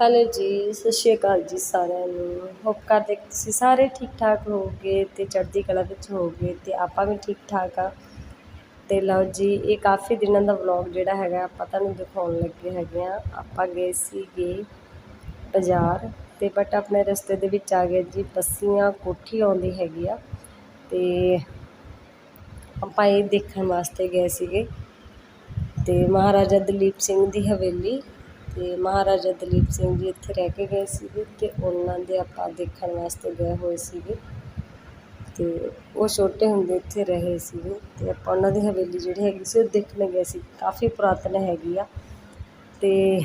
Hello ਜੀ, ਸਤਿ ਸ਼੍ਰੀ ਅਕਾਲ ਜੀ ਸਾਰਿਆਂ ਨੂੰ। ਹੋਪ ਕਰਦੇ ਤੁਸੀਂ ਸਾਰੇ ਠੀਕ ਠਾਕ ਹੋਵੋਗੇ ਤੇ ਚੜ੍ਹਦੀ ਕਲਾ ਵਿੱਚ ਹੋਵੋਗੇ ਤੇ ਆਪਾਂ ਵੀ ਠੀਕ ਠਾਕ ਆ। ਤੇ ਲਓ ਜੀ, ਇਹ ਕਾਫੀ ਦਿਨਾਂ ਦਾ ਵਲੌਗ ਜਿਹੜਾ ਹੈਗਾ, ਆਪਾਂ ਤੁਹਾਨੂੰ ਦਿਖਾਉਣ ਲੱਗੇ ਹੈਗੇ ਆ। ਆਪਾਂ ਗਏ ਸੀਗੇ ਬਾਜ਼ਾਰ ਤੇ ਬਟ ਆਪਣੇ ਰਸਤੇ ਦੇ ਵਿੱਚ ਆ ਗਏ ਜੀ, ਬੱਸੀਆਂ ਕੋਠੀ ਆਉਂਦੀ ਹੈਗੀ ਆ। ਤੇ ਆਪਾਂ ਇਹ ਦੇਖਣ ਵਾਸਤੇ ਗਏ ਸੀਗੇ। ਤੇ ਮਹਾਰਾਜਾ ਦਲੀਪ ਸਿੰਘ ਦੀ ਹਵੇਲੀ ਤੇ ਮਹਾਰਾਜਾ ਦਲੀਪ ਸਿੰਘ ਜੀ ਇੱਥੇ ਰਹਿ ਕੇ ਗਏ ਸੀਗੇ ਤੇ ਉਹਨਾਂ ਦੇ ਆਪਾਂ ਦੇਖਣ ਵਾਸਤੇ ਗਏ ਹੋਏ ਸੀਗੇ। ਤੇ ਉਹ ਛੋਟੇ ਹੁੰਦੇ ਇੱਥੇ ਰਹੇ ਸੀਗੇ ਤੇ ਆਪਾਂ ਉਹਨਾਂ ਦੀ ਹਵੇਲੀ ਜਿਹੜੀ ਹੈਗੀ ਸੀ ਉਹ ਦੇਖਣ ਗਏ ਸੀ। ਕਾਫੀ ਪੁਰਾਤਨ ਹੈਗੀ ਆ। ਤੇ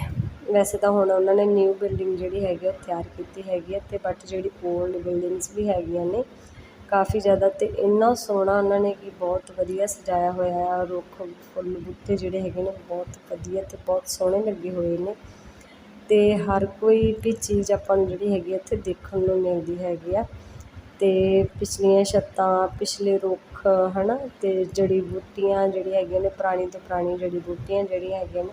ਵੈਸੇ ਤਾਂ ਹੁਣ ਉਹਨਾਂ ਨੇ ਨਿਊ ਬਿਲਡਿੰਗ ਜਿਹੜੀ ਹੈਗੀ ਉਹ ਤਿਆਰ ਕੀਤੀ ਹੈਗੀ ਆ ਤੇ ਬਟ ਜਿਹੜੀ ਓਲਡ ਬਿਲਡਿੰਗਸ ਵੀ ਹੈਗੀਆਂ ਨੇ ਕਾਫੀ ਜ਼ਿਆਦਾ ਤੇ ਇੰਨਾ ਸੋਹਣਾ ਉਹਨਾਂ ਨੇ ਕਿ ਬਹੁਤ ਵਧੀਆ ਸਜਾਇਆ ਹੋਇਆ ਆ। ਰੁੱਖ, ਫੁੱਲ, ਬੂਟੇ ਜਿਹੜੇ ਹੈਗੇ ਨੇ, ਬਹੁਤ ਵਧੀਆ ਤੇ ਬਹੁਤ ਸੋਹਣੇ ਲੱਗੇ ਹੋਏ ਨੇ। ਤੇ ਹਰ ਕੋਈ ਵੀ ਚੀਜ਼ ਆਪਾਂ ਨੂੰ ਜਿਹੜੀ ਹੈਗੀ ਇੱਥੇ ਦੇਖਣ ਨੂੰ ਮਿਲਦੀ ਹੈਗੀ ਆ। ਤੇ ਪਿਛਲੀਆਂ ਛੱਤਾਂ, ਪਿਛਲੇ ਰੁੱਖ, ਹਨਾ, ਤੇ ਜੜੀ ਬੂਟੀਆਂ ਜਿਹੜੀਆਂ ਹੈਗੀਆਂ ਨੇ, ਪੁਰਾਣੀ ਤੋਂ ਪੁਰਾਣੀ ਜੜੀ ਬੂਟੀਆਂ ਜਿਹੜੀਆਂ ਹੈਗੀਆਂ ਨੇ,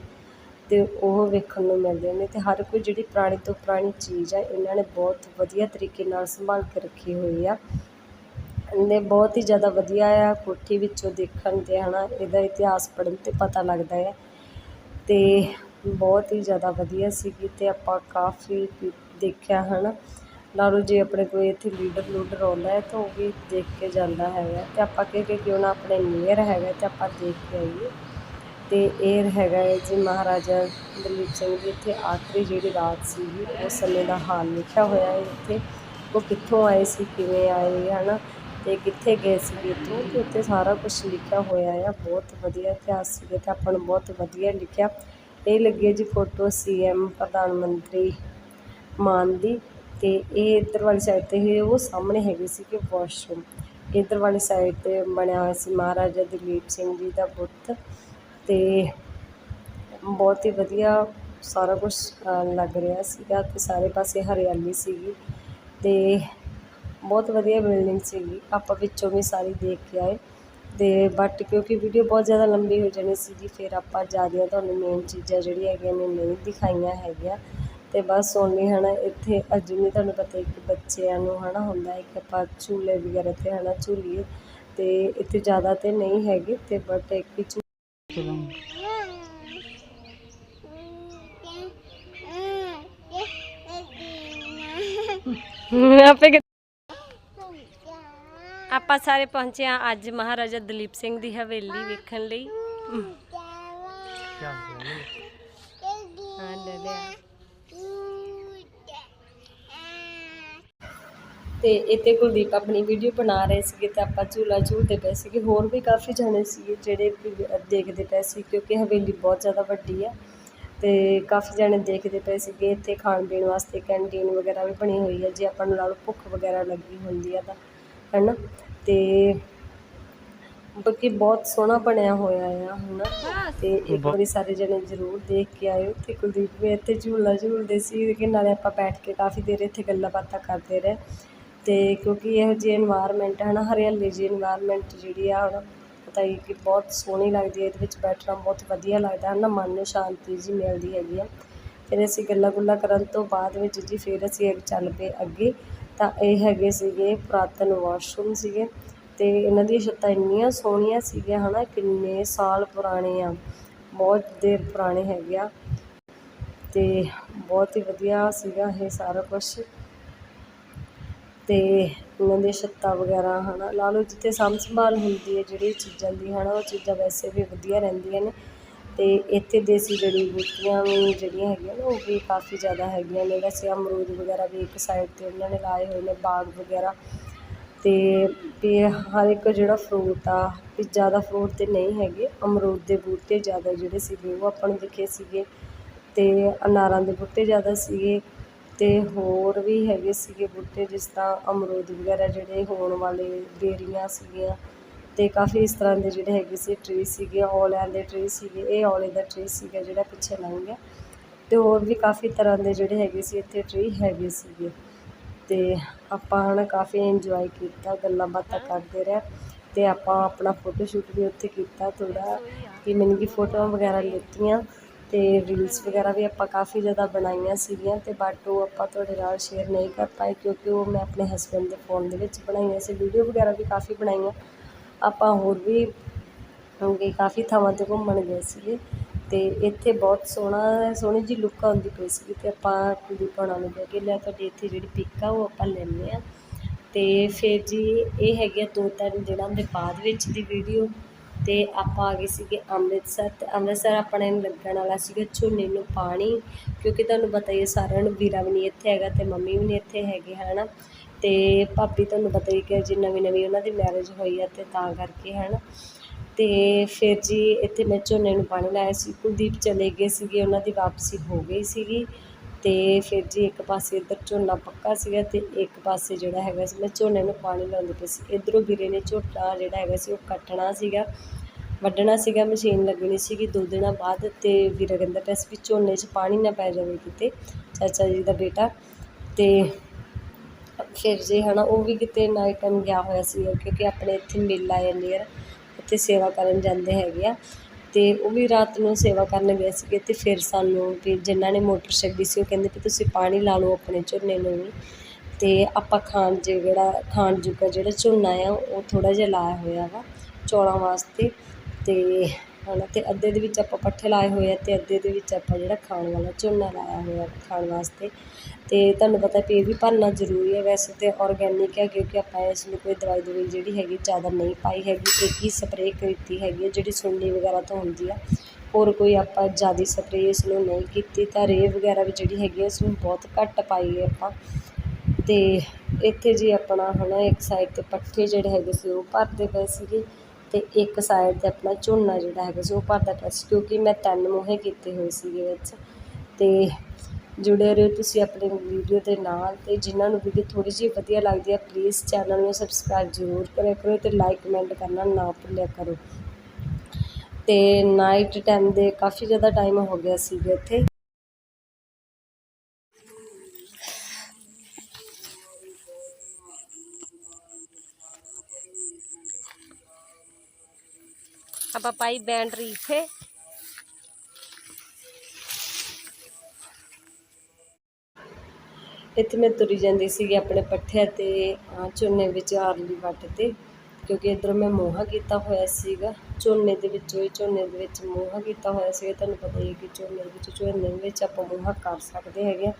ਤੇ ਉਹ ਵੇਖਣ ਨੂੰ ਮਿਲਦੇ ਨੇ। ਤੇ ਹਰ ਕੋਈ ਜਿਹੜੀ ਪੁਰਾਣੀ ਤੋਂ ਪੁਰਾਣੀ ਚੀਜ਼ ਆ, ਇਹਨਾਂ ਨੇ ਬਹੁਤ ਵਧੀਆ ਤਰੀਕੇ ਨਾਲ ਸੰਭਾਲ ਕੇ ਰੱਖੀ ਹੋਈ ਆ। ਨੇ ਬਹੁਤ ਹੀ ਜ਼ਿਆਦਾ ਵਧੀਆ ਆ, ਕੋਠੀ ਵਿੱਚੋਂ ਦੇਖਣ ਤੇ ਹੈ ਨਾ ਇਹਦਾ ਇਤਿਹਾਸ ਪੜ੍ਹਨ ਤੇ ਪਤਾ ਲੱਗਦਾ ਹੈ ਅਤੇ ਬਹੁਤ ਹੀ ਜ਼ਿਆਦਾ ਵਧੀਆ ਸੀਗੀ ਅਤੇ ਆਪਾਂ ਕਾਫੀ ਦੇਖਿਆ ਹਨਾ। ਲਾ ਲਓ ਜੇ ਆਪਣੇ ਕੋਈ ਇੱਥੇ ਲੀਡਰ ਲੂਡਰ ਆਉਂਦਾ ਹੈ ਤਾਂ ਉਹ ਵੀ ਦੇਖ ਕੇ ਜਾਂਦਾ ਹੈਗਾ। ਅਤੇ ਆਪਾਂ ਕਹਿ ਕੇ ਕਿਉਂ ਨਾ ਆਪਣੇ ਨੀਅਰ ਹੈਗਾ ਅਤੇ ਆਪਾਂ ਦੇਖ ਕੇ ਆਈਏ। ਅਤੇ ਇਹ ਹੈਗਾ ਹੈ ਜੀ ਮਹਾਰਾਜਾ ਦਲੀਪ ਸਿੰਘ ਜੀ, ਇੱਥੇ ਆਖਰੀ ਜਿਹੜੀ ਰਾਤ ਸੀਗੀ, ਉਸ ਸਮੇਂ ਦਾ ਹਾਲ ਲਿਖਿਆ ਹੋਇਆ ਹੈ ਇੱਥੇ। ਉਹ ਕਿੱਥੋਂ ਆਏ ਸੀ, ਕਿਵੇਂ ਆਏ ਹੈ ਨਾ ਅਤੇ ਕਿੱਥੇ ਗਏ ਸੀਗੇ ਇੱਥੋਂ? ਅਤੇ ਉੱਥੇ ਸਾਰਾ ਕੁਛ ਲਿਖਿਆ ਹੋਇਆ ਆ, ਬਹੁਤ ਵਧੀਆ ਇਤਿਹਾਸ ਸੀਗਾ ਤੇ ਆਪਾਂ ਨੂੰ ਬਹੁਤ ਵਧੀਆ ਲਿਖਿਆ। ਇਹ ਲੱਗੀ ਜੀ ਫੋਟੋ ਸੀ ਸੀਐਮ ਪ੍ਰਧਾਨ ਮੰਤਰੀ ਮਾਨ ਦੀ ਅਤੇ ਇਹ ਇੱਧਰ ਵਾਲੀ ਸਾਈਡ ਤੇ ਉਹ ਸਾਹਮਣੇ ਹੈਗੇ ਸੀਗੇ ਵਾਸ਼ਰੂਮ ਇੱਧਰ ਵਾਲੀ ਸਾਈਡ ਤੇ ਬਣਿਆ ਹੋਇਆ ਸੀ ਮਹਾਰਾਜਾ ਦਲੀਪ ਸਿੰਘ ਜੀ ਦਾ ਬੁੱਤ ਅਤੇ ਬਹੁਤ ਹੀ ਵਧੀਆ ਸਾਰਾ ਕੁਛ ਲੱਗ ਰਿਹਾ ਸੀਗਾ ਅਤੇ ਸਾਰੇ ਪਾਸੇ ਹਰਿਆਲੀ ਸੀਗੀ ਅਤੇ ਬਹੁਤ ਵਧੀਆ ਬਿਲਡਿੰਗ ਸੀਗੀ ਆਪਾਂ ਵਿੱਚੋਂ ਵੀ ਸਾਰੀ ਦੇਖ ਕੇ ਆਏ ਅਤੇ ਬਟ ਕਿਉਂਕਿ ਵੀਡੀਓ ਬਹੁਤ ਜ਼ਿਆਦਾ ਲੰਬੀ ਹੋ ਜਾਣੀ ਸੀਗੀ ਫਿਰ ਆਪਾਂ ਜ਼ਿਆਦਾ ਤੁਹਾਨੂੰ ਮੇਨ ਚੀਜ਼ਾਂ ਜਿਹੜੀਆਂ ਹੈਗੀਆਂ ਨੇ ਨਹੀਂ ਦਿਖਾਈਆਂ ਹੈਗੀਆਂ ਅਤੇ ਬਸ ਓਨਲੀ ਨਾ ਇੱਥੇ ਅੱਜ ਵੀ ਤੁਹਾਨੂੰ ਪਤਾ ਕਿ ਬੱਚਿਆਂ ਨੂੰ ਹੈ ਨਾ ਹੁੰਦਾ ਹੈ ਕਿ ਆਪਾਂ ਝੂਲੇ ਵਗੈਰਾ ਤੇ ਹੈ ਨਾ ਝੂਲੀਏ ਅਤੇ ਇੱਥੇ ਜ਼ਿਆਦਾ ਤੇ ਨਹੀਂ ਹੈਗੇ ਅਤੇ ਬਟ ਇੱਕ ਹੀ ਝੂ- ਆਪੇ ਆਪਾਂ ਸਾਰੇ ਪਹੁੰਚੇ ਆ ਅੱਜ ਮਹਾਰਾਜਾ ਦਲੀਪ ਸਿੰਘ ਦੀ ਹਵੇਲੀ ਵੇਖਣ ਲਈ। ਹਾਂ ਤੇ ਇੱਥੇ ਕੁਲਦੀਪ ਆਪਣੀ ਵੀਡੀਓ ਬਣਾ ਰਹੇ ਸੀਗੇ ਤੇ ਆਪਾਂ ਝੂਲਾ ਝੂਲਦੇ ਪਏ ਸੀਗੇ। ਹੋਰ ਵੀ ਕਾਫੀ ਜਾਣੇ ਸੀਗੇ ਜਿਹੜੇ ਦੇਖਦੇ ਪਏ ਸੀ ਕਿਉਂਕਿ ਹਵੇਲੀ ਬਹੁਤ ਜ਼ਿਆਦਾ ਵੱਡੀ ਆ। ਤੇ ਕਾਫੀ ਜਾਣੇ ਦੇਖਦੇ ਪਏ ਸੀਗੇ। ਇੱਥੇ ਖਾਣ ਪੀਣ ਵਾਸਤੇ ਕੈਂਟੀਨ ਵਗੈਰਾ ਵੀ ਬਣੀ ਹੋਈ ਹੈ ਜੇ ਆਪਾਂ ਨੂੰ ਨਾਲ ਭੁੱਖ ਵਗੈਰਾ ਲੱਗੀ ਹੁੰਦੀ ਆ ਤਾਂ, ਹੈਨਾ? ਅਤੇ ਬਲਕਿ ਬਹੁਤ ਸੋਹਣਾ ਬਣਿਆ ਹੋਇਆ ਆ ਹੁਣ। ਅਤੇ ਇੱਕ ਵਾਰੀ ਸਾਰੇ ਜਣੇ ਜ਼ਰੂਰ ਦੇਖ ਕੇ ਆਇਓ। ਅਤੇ ਕੁਲਦੀਪ ਵੀ ਇੱਥੇ ਝੂਲਾ ਝੂਲਦੇ ਸੀ ਕਿ ਨਾਲੇ ਆਪਾਂ ਬੈਠ ਕੇ ਕਾਫੀ ਦੇਰ ਇੱਥੇ ਗੱਲਾਂ ਬਾਤਾਂ ਕਰਦੇ ਰਹੇ। ਅਤੇ ਕਿਉਂਕਿ ਇਹੋ ਜਿਹੀ ਇਨਵਾਇਰਮੈਂਟ ਹੈ ਨਾ ਹਰਿਆਲੀ ਜੀ ਇਨਵਾਇਰਮੈਂਟ ਜਿਹੜੀ ਆ ਹੁਣ ਪਤਾ ਹੀ ਕਿ ਬਹੁਤ ਸੋਹਣੀ ਲੱਗਦੀ ਹੈ। ਇਹਦੇ ਵਿੱਚ ਬੈਠਣਾ ਬਹੁਤ ਵਧੀਆ ਲੱਗਦਾ ਹੈ ਨਾ ਮਨ ਨੂੰ ਸ਼ਾਂਤੀ ਜੀ ਮਿਲਦੀ ਹੈਗੀ ਆ। ਫਿਰ ਅਸੀਂ ਗੱਲਾਂ ਗੁੱਲਾਂ ਕਰਨ ਤੋਂ ਬਾਅਦ ਵਿੱਚ ਜੀ ਫਿਰ ਅਸੀਂ ਚੱਲ ਪਏ ਅੱਗੇ। ਤਾਂ ਇਹ ਹੈਗੇ ਸੀਗੇ ਪੁਰਾਤਨ ਵਾਸ਼ਰੂਮ ਸੀਗੇ ਅਤੇ ਇਹਨਾਂ ਦੀਆਂ ਛੱਤਾਂ ਇੰਨੀਆਂ ਸੋਹਣੀਆਂ ਸੀਗੀਆਂ ਹੈ ਨਾ ਕਿੰਨੇ ਸਾਲ ਪੁਰਾਣੇ ਆ, ਬਹੁਤ ਦੇਰ ਪੁਰਾਣੇ ਹੈਗੇ ਆ ਅਤੇ ਬਹੁਤ ਹੀ ਵਧੀਆ ਸੀਗਾ ਇਹ ਸਾਰਾ ਕੁਛ। ਅਤੇ ਇਹਨਾਂ ਦੀਆਂ ਛੱਤਾਂ ਵਗੈਰਾ, ਹਨਾ, ਲਾ ਲਓ ਜਿੱਥੇ ਸਾਂਭ ਸੰਭਾਲ ਹੁੰਦੀ ਹੈ ਜਿਹੜੀ ਚੀਜ਼ਾਂ ਦੀ ਹੈ ਨਾ ਉਹ ਚੀਜ਼ਾਂ ਵੈਸੇ ਵੀ ਵਧੀਆ ਰਹਿੰਦੀਆਂ ਨੇ। ਅਤੇ ਇੱਥੇ ਦੇਸੀ ਜੜੀ ਬੂਟੀਆਂ ਵੀ ਜਿਹੜੀਆਂ ਹੈਗੀਆਂ ਨੇ, ਉਹ ਵੀ ਕਾਫੀ ਜ਼ਿਆਦਾ ਹੈਗੀਆਂ ਨੇ। ਵੈਸੇ ਅਮਰੂਦ ਵਗੈਰਾ ਵੀ ਇੱਕ ਸਾਈਡ ਤੇ ਉਹਨਾਂ ਨੇ ਲਾਏ ਹੋਏ ਨੇ, ਬਾਗ ਵਗੈਰਾ। ਅਤੇ ਵੀ ਹਰ ਇੱਕ ਜਿਹੜਾ ਫਰੂਟ ਆ, ਵੀ ਜ਼ਿਆਦਾ ਫਰੂਟ ਤਾਂ ਨਹੀਂ ਹੈਗੇ। ਅਮਰੂਦ ਦੇ ਬੂਟੇ ਜ਼ਿਆਦਾ ਜਿਹੜੇ ਸੀਗੇ, ਉਹ ਆਪਾਂ ਨੂੰ ਦਿਖੇ ਸੀਗੇ। ਅਤੇ ਅਨਾਰਾਂ ਦੇ ਬੂਟੇ ਜ਼ਿਆਦਾ ਸੀਗੇ। ਅਤੇ ਹੋਰ ਵੀ ਹੈਗੇ ਸੀਗੇ ਬੂਟੇ, ਜਿਸ ਤਰ੍ਹਾਂ ਅਮਰੂਦ ਵਗੈਰਾ ਜਿਹੜੇ ਹੋਣ ਵਾਲੇ, ਬੇਰੀਆਂ ਸੀਗੀਆਂ। ਤੇ ਕਾਫੀ ਇਸ ਤਰ੍ਹਾਂ ਦੇ ਜਿਹੜੇ ਹੈਗੇ ਸੀ ਟਰੀ ਸੀਗੇ ਔਲਿਆਂ ਦੇ ਟਰੀ ਸੀਗੇ ਇਹ ਔਲੇ ਦਾ ਟਰੀ ਸੀਗਾ ਜਿਹੜਾ ਪਿੱਛੇ ਲੰਘ ਗਿਆ। ਤੇ ਹੋਰ ਵੀ ਕਾਫੀ ਤਰ੍ਹਾਂ ਦੇ ਜਿਹੜੇ ਹੈਗੇ ਸੀ ਇੱਥੇ ਟਰੀ ਹੈਗੇ ਸੀਗੇ। ਤੇ ਆਪਾਂ ਹਨਾ ਕਾਫੀ ਇੰਜੋਏ ਕੀਤਾ ਗੱਲਾਂ ਬਾਤਾਂ ਕਰਦੇ ਰਹੇ। ਤੇ ਆਪਾਂ ਆਪਣਾ ਫੋਟੋ ਸ਼ੂਟ ਵੀ ਉੱਥੇ ਕੀਤਾ ਥੋੜਾ ਕਿ ਮੈਨੂੰ ਕੀ ਫੋਟੋਆਂ ਵਗੈਰਾ ਲਿੱਤੀਆਂ ਤੇ ਰੀਲਸ ਵਗੈਰਾ ਵੀ ਆਪਾਂ ਕਾਫੀ ਜ਼ਿਆਦਾ ਬਣਾਈਆਂ ਸੀਗੀਆਂ ਤੇ ਬਟ ਉਹ ਆਪਾਂ ਤੁਹਾਡੇ ਨਾਲ ਸ਼ੇਅਰ ਨਹੀਂ ਕਰ ਪਾਏ ਕਿਉਂਕਿ ਉਹ ਮੈਂ ਆਪਣੇ ਹਸਬੈਂਡ ਦੇ ਫੋਨ ਦੇ ਵਿੱਚ ਬਣਾਈਆਂ ਸੀ ਵੀਡੀਓ ਵਗੈਰਾ ਵੀ ਕਾਫੀ ਬਣਾਈਆਂ। ਆਪਾਂ ਹੋਰ ਵੀ ਗਏ ਕਾਫੀ ਥਾਵਾਂ 'ਤੇ ਘੁੰਮਣ ਗਏ ਸੀਗੇ ਅਤੇ ਇੱਥੇ ਬਹੁਤ ਸੋਹਣਾ, ਸੋਹਣੀ ਜਿਹੀ ਲੁੱਕ ਆਉਂਦੀ ਪਈ ਸੀਗੀ ਅਤੇ ਆਪਾਂ ਕੁਲਦੀਪ ਹੋਣਾ ਨੂੰ ਕਹਿ ਕੇ ਲੈ ਤੁਹਾਡੀ ਇੱਥੇ ਜਿਹੜੀ ਪਿੱਕ ਆ ਉਹ ਆਪਾਂ ਲੈਂਦੇ ਹਾਂ। ਅਤੇ ਫਿਰ ਜੀ ਇਹ ਹੈਗੀ ਆ ਦੋ ਤਿੰਨ ਦਿਨਾਂ ਦੇ ਬਾਅਦ ਵਿੱਚ ਦੀ ਵੀਡੀਓ ਅਤੇ ਆਪਾਂ ਆ ਗਏ ਸੀਗੇ ਅੰਮ੍ਰਿਤਸਰ ਅਤੇ ਅੰਮ੍ਰਿਤਸਰ ਆਪਣੇ ਨੂੰ ਲੱਗਣ ਵਾਲਾ ਸੀਗਾ ਝੋਨੇ ਨੂੰ ਪਾਣੀ, ਕਿਉਂਕਿ ਤੁਹਾਨੂੰ ਪਤਾ ਹੀ ਹੈ ਸਾਰਿਆਂ ਨੂੰ ਵੀਰਾ ਵੀ ਨਹੀਂ ਇੱਥੇ ਹੈਗਾ ਅਤੇ ਮੰਮੀ ਵੀ ਨਹੀਂ ਇੱਥੇ ਹੈਗੇ ਹੈ ਨਾ ਅਤੇ ਭਾਬੀ ਤੁਹਾਨੂੰ ਪਤਾ ਹੀ ਕਿ ਜੀ ਨਵੀਂ ਨਵੀਂ ਉਹਨਾਂ ਦੀ ਮੈਰਿਜ ਹੋਈ ਆ ਅਤੇ ਤਾਂ ਕਰਕੇ ਹੈ ਨਾ ਅਤੇ ਫਿਰ ਜੀ ਇੱਥੇ ਮੈਂ ਝੋਨੇ ਨੂੰ ਪਾਣੀ ਲਾਇਆ ਸੀ, ਕੁਲਦੀਪ ਚਲੇ ਗਏ ਸੀਗੇ, ਉਹਨਾਂ ਦੀ ਵਾਪਸੀ ਹੋ ਗਈ ਸੀਗੀ। ਅਤੇ ਫਿਰ ਜੀ ਇੱਕ ਪਾਸੇ ਇੱਧਰ ਝੋਨਾ ਪੱਕਾ ਸੀਗਾ ਅਤੇ ਇੱਕ ਪਾਸੇ ਜਿਹੜਾ ਹੈਗਾ ਸੀ, ਮੈਂ ਝੋਨੇ ਨੂੰ ਪਾਣੀ ਲਾਉਂਦੀ ਪਈ ਸੀ। ਇੱਧਰੋਂ ਵੀਰੇ ਨੇ ਝੋਟਾ ਜਿਹੜਾ ਹੈਗਾ ਸੀ ਉਹ ਕੱਟਣਾ ਸੀਗਾ, ਵੱਢਣਾ ਸੀਗਾ, ਮਸ਼ੀਨ ਲੱਗਣੀ ਸੀਗੀ। ਦੋ ਦਿਨਾਂ ਬਾਅਦ ਅਤੇ ਵੀਰਾ ਕਹਿੰਦਾ ਪਿਆ ਸੀ ਵੀ ਝੋਨੇ 'ਚ ਪਾਣੀ ਨਾ ਪੈ ਜਾਵੇ ਕਿਤੇ, ਚਾਚਾ ਜੀ ਦਾ ਬੇਟਾ। ਅਤੇ ਫਿਰ ਜੀ ਨਾ ਉਹ ਵੀ ਕਿਤੇ ਨਾਈਟ ਟਾਈਮ ਗਿਆ ਹੋਇਆ ਸੀ ਕਿਉਂਕਿ ਆਪਣੇ ਇੱਥੇ ਮਿਲ ਆ ਨੀਅਰ ਉੱਥੇ ਸੇਵਾ ਕਰਨ ਜਾਂਦੇ ਹੈਗੇ ਆ। ਅਤੇ ਉਹ ਵੀ ਰਾਤ ਨੂੰ ਸੇਵਾ ਕਰਨ ਗਏ ਸੀਗੇ ਅਤੇ ਫਿਰ ਸਾਨੂੰ ਵੀ ਜਿਨ੍ਹਾਂ ਨੇ ਮੋਟਰ ਛੱਡੀ ਸੀ, ਉਹ ਕਹਿੰਦੇ ਵੀ ਤੁਸੀਂ ਪਾਣੀ ਲਾ ਲਓ ਆਪਣੇ ਝੋਨੇ ਨੂੰ ਵੀ। ਅਤੇ ਆਪਾਂ ਖਾਣ ਜਿਹੜਾ, ਖਾਣ ਜੋਗਾ ਜਿਹੜਾ ਝੋਨਾ ਆ, ਉਹ ਥੋੜ੍ਹਾ ਜਿਹਾ ਲਾਇਆ ਹੋਇਆ ਵਾ ਚੌਲਾਂ ਵਾਸਤੇ। ਅਤੇ ਹਨਾ ਅਤੇ ਅੱਧੇ ਦੇ ਵਿੱਚ ਆਪਾਂ ਪੱਠੇ ਲਾਏ ਹੋਏ ਆ ਅਤੇ ਅੱਧੇ ਦੇ ਵਿੱਚ ਆਪਾਂ ਜਿਹੜਾ ਖਾਣ ਵਾਲਾ ਝੋਨਾ ਲਾਇਆ ਹੋਇਆ ਖਾਣ ਵਾਸਤੇ। ਅਤੇ ਤੁਹਾਨੂੰ ਪਤਾ ਵੀ ਇਹ ਵੀ ਭਰਨਾ ਜ਼ਰੂਰੀ ਹੈ। ਵੈਸੇ ਤਾਂ ਔਰਗੈਨਿਕ ਹੈ ਕਿਉਂਕਿ ਆਪਾਂ ਇਸ ਨੂੰ ਕੋਈ ਦਵਾਈ ਦਵਾਈ ਜਿਹੜੀ ਹੈਗੀ ਜ਼ਿਆਦਾ ਨਹੀਂ ਪਾਈ ਹੈਗੀ। ਇੱਕ ਹੀ ਸਪਰੇਅ ਕੀਤੀ ਹੈਗੀ ਹੈ ਜਿਹੜੀ ਸੁੰਡੀ ਵਗੈਰਾ ਤੋਂ ਹੁੰਦੀ ਆ। ਹੋਰ ਕੋਈ ਆਪਾਂ ਜ਼ਿਆਦਾ ਸਪਰੇਅ ਇਸ ਨੂੰ ਨਹੀਂ ਕੀਤੀ। ਤਾਂ ਰੇਹ ਵਗੈਰਾ ਵੀ ਜਿਹੜੀ ਹੈਗੀ ਹੈ ਇਸ ਨੂੰ ਬਹੁਤ ਘੱਟ ਪਾਈ ਹੈ ਆਪਾਂ। ਅਤੇ ਇੱਥੇ ਜੀ ਆਪਣਾ ਹਨਾ, ਇੱਕ ਸਾਈਡ ਤੇ ਪੱਠੇ ਜਿਹੜੇ ਹੈਗੇ ਸੀ ਉਹ ਭਰਦੇ ਪਏ ਸੀਗੇ। ਅਤੇ ਇੱਕ ਸਾਈਡ ਤੇ ਆਪਣਾ ਝੋਨਾ ਜਿਹੜਾ ਹੈਗਾ ਸੀ, ਉਹ ਭਰਦਾ ਪਿਆ ਸੀ, ਕਿਉਂਕਿ ਮੈਂ ਤਿੰਨ ਮੋਹੇ ਕੀਤੇ ਹੋਏ ਸੀਗੇ ਵਿੱਚ। ਅਤੇ ਜੁੜੇ ਰਹੋ ਤੁਸੀਂ ਆਪਣੀ ਵੀਡੀਓ ਦੇ ਨਾਲ ਅਤੇ ਜਿਨ੍ਹਾਂ ਨੂੰ ਵੀਡੀਓ ਥੋੜ੍ਹੀ ਜਿਹੀ ਵਧੀਆ ਲੱਗਦੀ ਹੈ ਪਲੀਜ਼ ਚੈਨਲ ਨੂੰ ਸਬਸਕ੍ਰਾਈਬ ਜ਼ਰੂਰ ਕਰਿਆ ਕਰੋ ਅਤੇ ਲਾਈਕ ਕਮੈਂਟ ਕਰਨਾ ਨਾ ਭੁੱਲਿਆ ਕਰੋ। ਅਤੇ ਨਾਈਟ ਟਾਈਮ ਦੇ ਕਾਫੀ ਜ਼ਿਆਦਾ ਟਾਈਮ ਹੋ ਗਿਆ ਸੀਗਾ ਇੱਥੇ। ਆਪਾਂ ਪਾਈ ਇੱਥੇ। ਮੈਂ ਤੁਰੀ ਜਾਂਦੀ ਸੀਗੀ ਆਪਣੇ ਪੱਠਿਆਂ ਤੇ ਝੋਨੇ ਵਿੱਚ ਆਰਲੀ ਵੱਟ ਤੇ, ਕਿਉਂਕਿ ਇੱਧਰੋਂ ਮੈਂ ਮੋਹਾ ਕੀਤਾ ਹੋਇਆ ਸੀਗਾ। ਝੋਨੇ ਦੇ ਵਿੱਚੋਂ ਹੀ, ਝੋਨੇ ਦੇ ਵਿੱਚ ਮੋਹਾ ਕੀਤਾ ਹੋਇਆ ਸੀਗਾ। ਤੁਹਾਨੂੰ ਪਤਾ ਹੀ ਹੈ ਕਿ ਝੋਨੇ ਵਿੱਚ ਝੋਨੇ ਵਿੱਚ ਆਪਾਂ ਮੋਹਾ ਕਰ ਸਕਦੇ ਹੈਗੇ ਹਾਂ।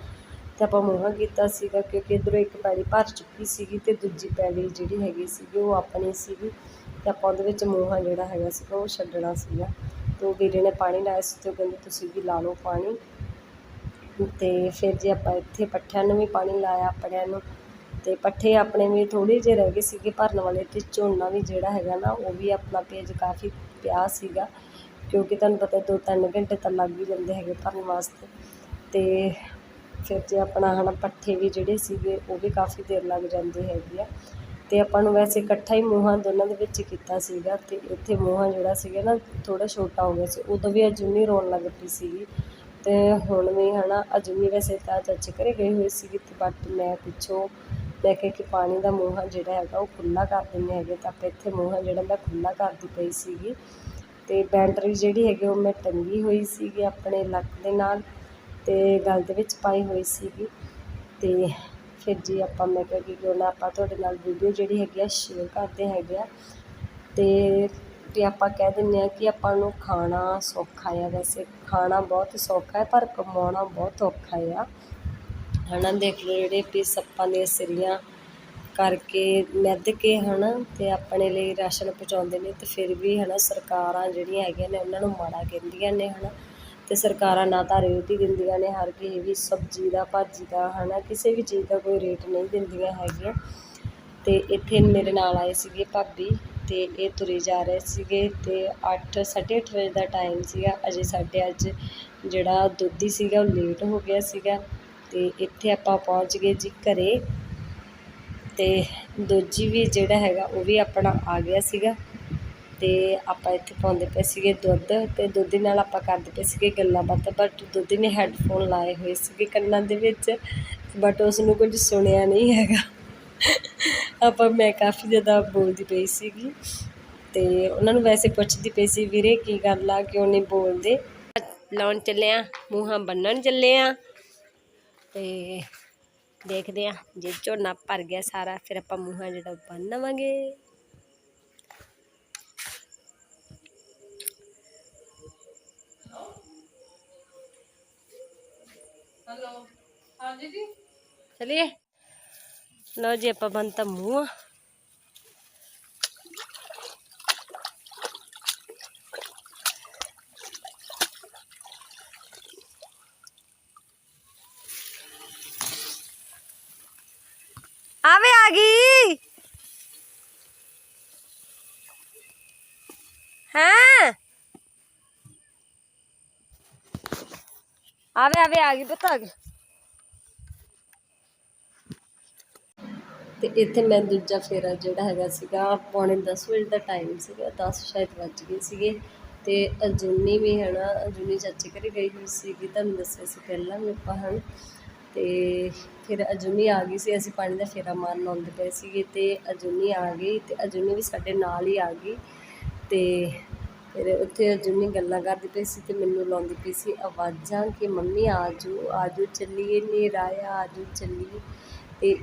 ਤੇ ਆਪਾਂ ਮੋਹਾ ਕੀਤਾ ਸੀਗਾ ਕਿਉਂਕਿ ਇੱਧਰੋਂ ਇੱਕ ਪੈਲੀ ਭਰ ਚੁੱਕੀ ਸੀਗੀ ਤੇ ਦੂਜੀ ਪੈਲੀ ਜਿਹੜੀ ਹੈਗੀ ਸੀਗੀ ਉਹ ਆਪਣੀ ਸੀਗੀ। ਤੇ ਆਪਾਂ ਉਹਦੇ ਵਿੱਚ ਮੋਹਾ ਜਿਹੜਾ ਹੈਗਾ ਸੀਗਾ ਉਹ ਛੱਡਣਾ ਸੀਗਾ। ਤੇ ਉਹ ਵੀਰੇ ਨੇ ਪਾਣੀ ਲਾਇਆ ਸੀ ਤੇ ਉਹ ਕਹਿੰਦੇ ਤੁਸੀਂ ਵੀ ਲਾ ਲਓ ਪਾਣੀ। ਤੇ ਫਿਰ ਜੇ ਆਪਾਂ ਇੱਥੇ ਪੱਠਿਆਂ ਨੂੰ ਵੀ ਪਾਣੀ ਲਾਇਆ ਆਪਣਿਆਂ ਨੂੰ, ਤੇ ਪੱਠੇ ਆਪਣੇ ਵੀ ਥੋੜ੍ਹੇ ਜਿਹੇ ਰਹਿ ਗਏ ਸੀਗੇ, ਭਰਨ ਵਾਲੇ ਤੇ ਝੋਨਾ ਵੀ ਜਿਹੜਾ ਹੈਗਾ ਨਾ ਉਹ ਵੀ ਆਪਣਾ ਪੇਜ ਕਾਫੀ ਪਿਆ ਸੀਗਾ। ਕਿਉਂਕਿ ਤੁਹਾਨੂੰ ਪਤਾ ਦੋ ਤਿੰਨ ਘੰਟੇ ਤਾਂ ਲੱਗ ਹੀ ਜਾਂਦੇ ਹੈਗੇ ਭਰਨ ਵਾਸਤੇ। ਤੇ ਫਿਰ ਜੇ ਆਪਣਾ ਹਨਾ ਪੱਠੇ ਵੀ ਜਿਹੜੇ ਸੀਗੇ ਉਹ ਵੀ ਕਾਫੀ ਦੇਰ ਲੱਗ ਜਾਂਦੇ ਹੈਗੇ ਆ। ਅਤੇ ਆਪਾਂ ਨੂੰ ਵੈਸੇ ਇਕੱਠਾ ਹੀ ਮੂੰਹਾਂ ਦੋਨਾਂ ਦੇ ਵਿੱਚ ਕੀਤਾ ਸੀਗਾ ਅਤੇ ਇੱਥੇ ਮੂੰਹਾਂ ਜਿਹੜਾ ਸੀਗਾ ਨਾ ਥੋੜ੍ਹਾ ਛੋਟਾ ਹੋ ਗਿਆ ਸੀ। ਉਦੋਂ ਵੀ ਅਜੂਨੀ ਰੋਣ ਲੱਗ ਪਈ ਸੀਗੀ ਅਤੇ ਹੁਣ ਵੀ ਹੈ ਨਾ ਅਜੂਨੀ ਵੈਸੇ ਤਾਂ ਚਾਚੇ ਘਰੇ ਗਈ ਹੋਈ ਸੀਗੀ ਅਤੇ ਬਟ ਮੈਂ ਪਿੱਛੋਂ ਮੈਂ ਕਿਹਾ ਕਿ ਪਾਣੀ ਦਾ ਮੂੰਹਾਂ ਜਿਹੜਾ ਹੈਗਾ ਉਹ ਖੁੱਲ੍ਹਾ ਕਰ ਦਿੰਦੇ ਹੈਗੇ ਤਾਂ ਆਪਾਂ ਇੱਥੇ ਮੂੰਹਾਂ ਜਿਹੜਾ ਮੈਂ ਖੁੱਲ੍ਹਾ ਕਰਦੀ ਪਈ ਸੀਗੀ ਅਤੇ ਬੈਟਰੀ ਜਿਹੜੀ ਹੈਗੀ ਉਹ ਮੈਂ ਟੰਗੀ ਹੋਈ ਸੀਗੀ ਆਪਣੇ ਲੱਕ ਦੇ ਨਾਲ ਅਤੇ ਗਲ ਦੇ ਵਿੱਚ ਪਾਈ ਹੋਈ ਸੀਗੀ ਅਤੇ ਫਿਰ ਜੀ ਆਪਾਂ ਮੈਂ ਕਿਹਾ ਕਿ ਕਿਉਂ ਨਾ, ਆਪਾਂ ਤੁਹਾਡੇ ਨਾਲ ਵੀਡੀਓ ਜਿਹੜੀ ਹੈਗੀ ਆ ਸ਼ੇਅਰ ਕਰਦੇ ਹੈਗੇ ਆ। ਤੇ ਵੀ ਆਪਾਂ ਕਹਿ ਦਿੰਦੇ ਆ ਕਿ ਆਪਾਂ ਨੂੰ ਖਾਣਾ ਸੌਖਾ ਆ ਵੈਸੇ। ਖਾਣਾ ਬਹੁਤ ਸੌਖਾ ਹੈ, ਪਰ ਕਮਾਉਣਾ ਬਹੁਤ ਔਖਾ ਆ। ਹਨਾ, ਦੇਖ ਲਓ ਜਿਹੜੇ ਵੀ ਸੱਪਾਂ ਦੀਆਂ ਸਿਰੀਆਂ ਕਰਕੇ ਮਿੱਧ ਕੇ ਹਨਾ, ਤੇ ਆਪਣੇ ਲਈ ਰਾਸ਼ਨ ਪਹੁੰਚਾਉਂਦੇ ਨੇ, ਤੇ ਫਿਰ ਵੀ ਹਨਾ ਸਰਕਾਰਾਂ ਜਿਹੜੀਆਂ ਹੈਗੀਆਂ ਨੇ, ਉਹਨਾਂ ਨੂੰ ਮਾੜਾ ਕਹਿੰਦੀਆਂ ਨੇ ਹਨਾ। ਅਤੇ ਸਰਕਾਰਾਂ ਨਾ ਤਾਂ ਰੇਟ ਹੀ ਦਿੰਦੀਆਂ ਨੇ, ਹਰ ਕਿਸੇ ਵੀ ਸਬਜ਼ੀ ਦਾ, ਭਾਜੀ ਦਾ ਹੈ ਨਾ ਕਿਸੇ ਵੀ ਚੀਜ਼ ਦਾ ਕੋਈ ਰੇਟ ਨਹੀਂ ਦਿੰਦੀਆਂ ਹੈਗੀਆਂ। ਅਤੇ ਇੱਥੇ ਮੇਰੇ ਨਾਲ ਆਏ ਸੀਗੇ ਭਾਬੀ ਅਤੇ ਇਹ ਤੁਰੇ ਜਾ ਰਹੇ ਸੀਗੇ ਅਤੇ ਅੱਠ, ਸਾਢੇ ਅੱਠ ਵਜੇ ਦਾ ਟਾਈਮ ਸੀਗਾ। ਅਜੇ ਸਾਡੇ ਅੱਜ ਜਿਹੜਾ ਦੁੱਧੀ ਸੀਗਾ, ਉਹ ਲੇਟ ਹੋ ਗਿਆ ਸੀਗਾ। ਅਤੇ ਇੱਥੇ ਆਪਾਂ ਪਹੁੰਚ ਗਏ ਜੀ ਘਰ ਅਤੇ ਦੋਜੀ ਵੀ ਜਿਹੜਾ ਹੈਗਾ, ਉਹ ਵੀ ਆਪਣਾ ਆ ਗਿਆ ਸੀਗਾ। ਤੇ ਆਪਾਂ ਇੱਥੇ ਪਾਉਂਦੇ ਪਏ ਸੀਗੇ ਦੁੱਧ ਤੇ ਦੁੱਧ ਨਾਲ ਆਪਾਂ ਕਰਦੇ ਪਏ ਸੀਗੇ ਗੱਲਾਂ ਬਾਤਾਂ ਬਟ ਦੁੱਧ ਨੇ ਹੈੱਡਫੋਨ ਲਾਏ ਹੋਏ ਸੀਗੇ ਕੰਨਾਂ ਦੇ ਵਿੱਚ ਬਟ ਉਸ ਨੂੰ ਕੁਝ ਸੁਣਿਆ ਨਹੀਂ ਹੈਗਾ। ਆਪਾਂ ਮੈਂ ਕਾਫੀ ਜ਼ਿਆਦਾ ਬੋਲਦੀ ਪਈ ਸੀਗੀ ਤੇ ਉਹਨਾਂ ਨੂੰ ਵੈਸੇ ਪੁੱਛਦੀ ਪਈ ਸੀ, ਵੀਰੇ ਕੀ ਗੱਲ ਆ? ਕਿਉਂ ਨਹੀਂ ਬੋਲਦੇ? ਲਾਉਣ ਚੱਲੇ ਆ ਮੂੰਹਾਂ ਬੰਨਣ ਚੱਲੇ ਆ ਤੇ ਦੇਖਦੇ ਆ, ਜੇ ਝੋਨਾ ਭਰ ਗਿਆ ਸਾਰਾ, ਫਿਰ ਆਪਾਂ ਮੂੰਹਾਂ ਜਿਹੜਾ ਬੰਨ ਲਵਾਂਗੇ। ਹੈਲੋ ਹਾਂਜੀ ਜੀ? ਚਲਿਏ। ਲਓ ਜੀ ਆਪਾਂ ਬੰਨਤਾ ਮੂੰਹ ਆਵੇ ਆ ਗਈ ਹਾਂ ਆਵੇ ਆਵੇ, ਆ ਗਈ ਪਤਾ, ਆ ਗਈ। ਤੇ ਇੱਥੇ ਮੈਂ ਦੂਜਾ ਫੇਰਾ ਜਿਹੜਾ ਹੈਗਾ ਸੀਗਾ, ਪੌਣੇ 10 ਵਜੇ ਦਾ ਟਾਈਮ ਸੀਗਾ 10 ਸ਼ਾਇਦ ਵੱਜ ਗਏ ਸੀਗੇ। ਤੇ ਅਜੂਨੀ ਵੀ ਹੈ ਨਾ ਅਜੂਨੀ ਚਾਚੇ ਘਰੇ ਗਈ ਹੋਈ ਸੀਗੀ, ਤੁਹਾਨੂੰ ਦੱਸਿਆ ਸੀ ਪਹਿਲਾਂ ਵੀ ਆਪਾਂ ਹਨ। ਤੇ ਫਿਰ ਅਜੂਨੀ ਆ ਗਈ ਸੀ, ਅਸੀਂ ਪਾਣੀ ਦਾ ਫੇਰਾ ਮਾਰਨ ਆਉਂਦੇ ਪਏ ਸੀਗੇ ਤੇ ਅਜੂਨੀ ਆ ਗਈ, ਤੇ ਅਜੂਨੀ ਵੀ ਸਾਡੇ ਨਾਲ ਹੀ ਆ ਗਈ। ਤੇ ਫਿਰ ਉੱਥੇ ਅਜੂਨੀ ਗੱਲਾਂ ਕਰਦੀ ਪਈ ਸੀ ਤੇ ਮੈਨੂੰ ਲਾਉਂਦੀ ਪਈ ਸੀ, ਆਵਾਜ਼ਾਂ ਕਿ ਮੰਮੀ ਆਜੋ ਆਜੋ ਚੱਲੀਏ, ਨੇਰਾ ਆ ਆਜੋ ਚੱਲੀਏ। ਤੇ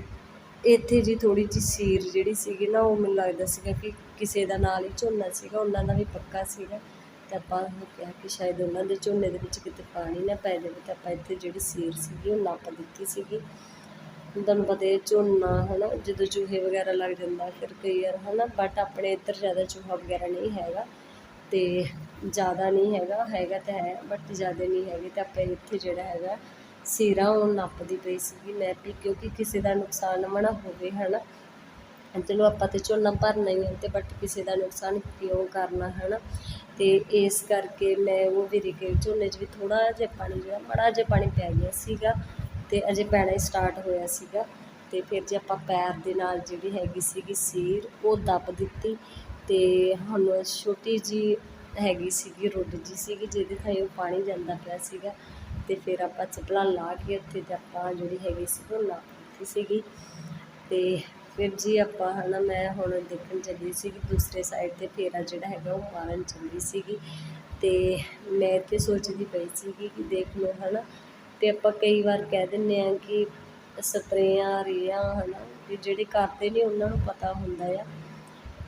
ਇੱਥੇ ਜੀ ਥੋੜੀ ਜਿਹੀ ਸੀਰ ਜਿਹੜੀ ਸੀਗੀ ਨਾ, ਉਹ ਮੈਨੂੰ ਲੱਗਦਾ ਸੀਗਾ ਕਿ ਕਿਸੇ ਦਾ ਨਾਲ ਹੀ ਝੋਨਾ ਸੀਗਾ, ਉਹਨਾਂ ਦਾ ਵੀ ਪੱਕਾ ਸੀਗਾ। ਤੇ ਆਪਾਂ ਉਹ ਕਿਹਾ ਕਿ ਸ਼ਾਇਦ ਉਹਨਾਂ ਦੇ ਝੋਨੇ ਦੇ ਵਿੱਚ ਕਿਤੇ ਪਾਣੀ ਨਾ ਪੈ ਜਾਵੇ, ਤਾਂ ਆਪਾਂ ਇੱਥੇ ਜਿਹੜੀ ਸੀਰ ਸੀਗੀ, ਉਹ ਨੱਪ ਦਿੱਤੀ ਸੀਗੀ। ਹੁਣ ਤੁਹਾਨੂੰ ਪਤਾ ਹੈ ਝੋਨਾ, ਹਨਾ, ਜਦੋਂ ਚੂਹੇ ਵਗੈਰਾ ਲੱਗ ਜਾਂਦਾ ਫਿਰ ਕਈ ਵਾਰ, ਹਨਾ ਬਟ ਆਪਣੇ ਇੱਧਰ ਜ਼ਿਆਦਾ ਚੂਹਾ ਵਗੈਰਾ ਨਹੀਂ ਹੈਗਾ। ਤੇ ਜ਼ਿਆਦਾ ਨਹੀਂ ਹੈਗਾ ਹੈਗਾ ਤਾਂ ਹੈ ਬਟ ਜ਼ਿਆਦਾ ਨਹੀਂ ਹੈਗੇ ਤੇ ਆਪਾਂ ਇੱਥੇ ਜਿਹੜਾ ਹੈਗਾ ਸੀਰਾ ਉਹ ਨੱਪਦੀ ਪਈ ਸੀਗੀ ਮੈਂ ਵੀ, ਕਿਉਂਕਿ ਕਿਸੇ ਦਾ ਨੁਕਸਾਨ ਨਾ ਨਾ ਹੋਵੇ, ਹਨਾ। ਚਲੋ ਆਪਾਂ ਤੇ ਝੋਨਾ ਭਰਨਾ ਹੀ ਹੈ ਤੇ ਬਟ ਕਿਸੇ ਦਾ ਨੁਕਸਾਨ ਕਿਉਂ ਕਰਨਾ, ਹਨਾ। ਤੇ ਇਸ ਕਰਕੇ ਮੈਂ ਉਹ ਵੀ ਰਿਕੇ ਝੋਨੇ 'ਚ ਵੀ ਥੋੜਾ ਜਿਹਾ ਪਾਣੀ ਜਿਹੜਾ ਬੜਾ ਜਿਹਾ ਪਾਣੀ ਪੈ ਗਿਆ ਸੀਗਾ ਤੇ ਅਜੇ ਪੈਣਾ ਹੀ ਸਟਾਰਟ ਹੋਇਆ ਸੀਗਾ। ਤੇ ਫਿਰ ਜੇ ਆਪਾਂ ਪੈਰ ਦੇ ਨਾਲ ਜਿਹੜੀ ਹੈਗੀ ਸੀਗੀ ਸੀਰ, ਉਹ ਦੱਬ ਦਿੱਤੀ। ਤੇ ਹੁਣ ਛੋਟੀ ਜਿਹੀ ਹੈਗੀ ਸੀਗੀ ਰੁੱਡ ਜੀ ਸੀਗੀ, ਜਿਹਦੇ ਥਾਂ ਉਹ ਪਾਣੀ ਜਾਂਦਾ ਪਿਆ ਸੀਗਾ ਅਤੇ ਫਿਰ ਆਪਾਂ ਚੱਪਲਾਂ ਲਾ ਕੇ ਉੱਥੇ ਤੇ ਆਪਾਂ ਜਿਹੜੀ ਹੈਗੀ ਸੀ ਉਹ ਲਾ ਦਿੱਤੀ ਸੀਗੀ। ਅਤੇ ਫਿਰ ਜੀ ਆਪਾਂ ਹਨਾ, ਮੈਂ ਹੁਣ ਦੇਖਣ ਚੱਲੀ ਸੀਗੀ ਦੂਸਰੇ ਸਾਈਡ ਤੇ ਫੇਰਾ ਜਿਹੜਾ ਹੈਗਾ ਉਹ ਮਾਰਨ ਚੱਲੀ ਸੀਗੀ। ਅਤੇ ਮੈਂ ਇੱਥੇ ਸੋਚਦੀ ਪਈ ਸੀਗੀ ਕਿ ਦੇਖ ਲਓ ਹਨਾ ਅਤੇ ਆਪਾਂ ਕਈ ਵਾਰ ਕਹਿ ਦਿੰਦੇ ਆ ਕਿ ਸਪਰੇਆਂ ਰੇਆਂ ਹਨਾ, ਵੀ ਜਿਹੜੇ ਕਰਦੇ ਨੇ ਉਹਨਾਂ ਨੂੰ ਪਤਾ ਹੁੰਦਾ ਆ।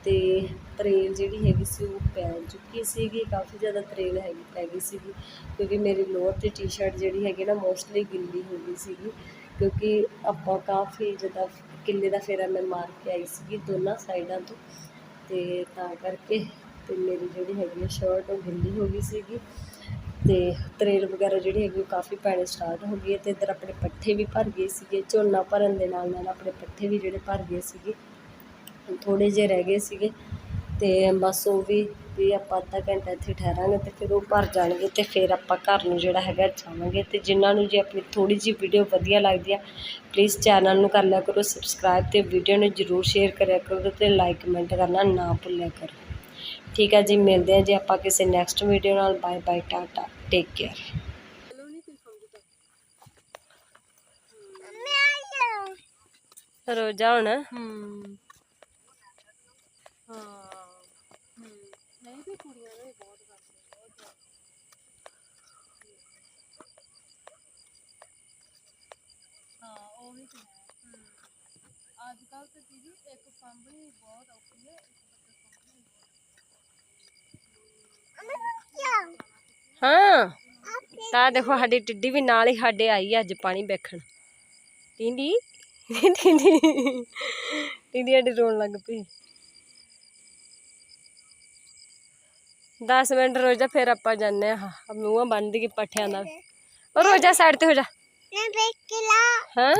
ਅਤੇ ਤਰੇਲ ਜਿਹੜੀ ਹੈਗੀ ਸੀ ਉਹ ਪੈ ਚੁੱਕੀ ਸੀਗੀ, ਕਾਫੀ ਜ਼ਿਆਦਾ ਤਰੇਲ ਹੈਗੀ, ਪੈ ਗਈ ਸੀਗੀ, ਕਿਉਂਕਿ ਮੇਰੀ ਲੋਅਰ ਤੇ ਟੀ-ਸ਼ਰਟ ਜਿਹੜੀ ਹੈਗੀ ਨਾ ਮੋਸਟਲੀ ਗਿੱਲੀ ਹੋ ਗਈ ਸੀਗੀ, ਕਿਉਂਕਿ ਆਪਾਂ ਕਾਫੀ ਜ਼ਿਆਦਾ ਕਿੱਲੇ ਦਾ ਫੇਰਾ ਮੈਂ ਮਾਰ ਕੇ ਆਈ ਸੀਗੀ ਦੋਨਾਂ ਸਾਈਡਾਂ ਤੋਂ ਅਤੇ ਤਾਂ ਕਰਕੇ ਅਤੇ ਮੇਰੀ ਜਿਹੜੀ ਹੈਗੀ ਆ ਸ਼ਰਟ ਉਹ ਗਿੱਲੀ ਹੋ ਗਈ ਸੀਗੀ ਅਤੇ ਤਰੇਲ ਵਗੈਰਾ ਜਿਹੜੀ ਹੈਗੀ ਉਹ ਕਾਫੀ ਪੈਣੇ ਸਟਾਰਟ ਹੋ ਗਈ ਅਤੇ ਇੱਧਰ ਆਪਣੇ ਪੱਠੇ ਵੀ ਭਰ ਗਏ ਸੀਗੇ, ਝੋਨਾ ਭਰਨ ਦੇ ਨਾਲ ਨਾਲ ਆਪਣੇ ਪੱਠੇ ਵੀ ਜਿਹੜੇ ਭਰ ਗਏ ਸੀਗੇ। ਥੋੜੇ ਜਿਹੇ ਰਹਿ ਗਏ ਸੀਗੇ ਤੇ ਬਸ ਉਹ ਵੀ ਵੀ ਆਪਾਂ ਅੱਧਾ ਘੰਟਾ ਇੱਥੇ ਠਹਿਰਾਂਗੇ ਤੇ ਫਿਰ ਉਹ ਭਰ ਜਾਣਗੇ ਤੇ ਫਿਰ ਆਪਾਂ ਘਰ ਨੂੰ ਜਿਹੜਾ ਹੈਗਾ ਜਾਵਾਂਗੇ ਤੇ ਜਿਨ੍ਹਾਂ ਨੂੰ ਜੇ ਆਪਣੀ ਥੋੜੀ ਜਿਹੀ ਵੀਡੀਓ ਵਧੀਆ ਲੱਗਦੀ ਆ ਪਲੀਜ਼ ਚੈਨਲ ਨੂੰ ਕਰ ਲਿਆ ਕਰੋ ਸਬਸਕ੍ਰਾਈਬ ਤੇ ਵੀਡੀਓ ਨੂੰ ਜਰੂਰ ਸ਼ੇਅਰ ਕਰਿਆ ਕਰੋ ਤੇ ਲਾਈਕ ਕਮੈਂਟ ਕਰਨਾ ਨਾ ਭੁੱਲਿਆ ਕਰੋ। ਠੀਕ ਹੈ ਜੀ ਮਿਲਦੇ ਹਾਂ ਜੀ ਆਪਾਂ ਕਿਸੇ ਨੈਕਸਟ ਵੀਡੀਓ ਨਾਲ bye bye tata take care Roza ਹੁਣ? ਹਾਂ ਹੂੰ ਨਹੀਂ ਤੇ ਕੁੜੀਆਂ ਨੇ ਬਹੁਤ ਕਰਦੀਆਂ ਬਹੁਤ ਜ਼ਿਆਦਾ। ਹਾਂ ਉਹ ਵੀ ਤਾਂ ਹੈ ਹੂੰ ਅੱਜ ਕੱਲ ਤੇ ਦੀਦੀ ਇੱਕ ਸਾਂਭਣੀ ਬਹੁਤ ਔਖੀ ਹੈ। ਇੱਕ ਬੱਚਾ ਸਾਂਭਣੀ ਹਾਂ ਤਾਂ ਦੇਖੋ ਸਾਡੀ ਟਿੱਡੀ ਵੀ ਨਾਲ ਹੀ ਸਾਡੇ ਆਈ ਅੱਜ ਪਾਣੀ ਵੇਖਣ। ਟਿੰਡੀ ਟਿੰਡੀ ਟਿੰਡੀ ਸਾਡੀ ਰੋਣ ਲੱਗ ਪਈ। 10 ਮਿੰਟ ਰੋਜ਼ਾ ਫਿਰ ਆਪਾਂ ਜਾਂਦੇ ਆ। ਮੂੰਹਾਂ ਬੰਦ ਕੇ ਪੱਠਿਆਂ ਉਹ ਰੋਜ਼ਾ ਸਾਈਡ ਤੇ ਹੋ ਜਾ। ਹਾਂ।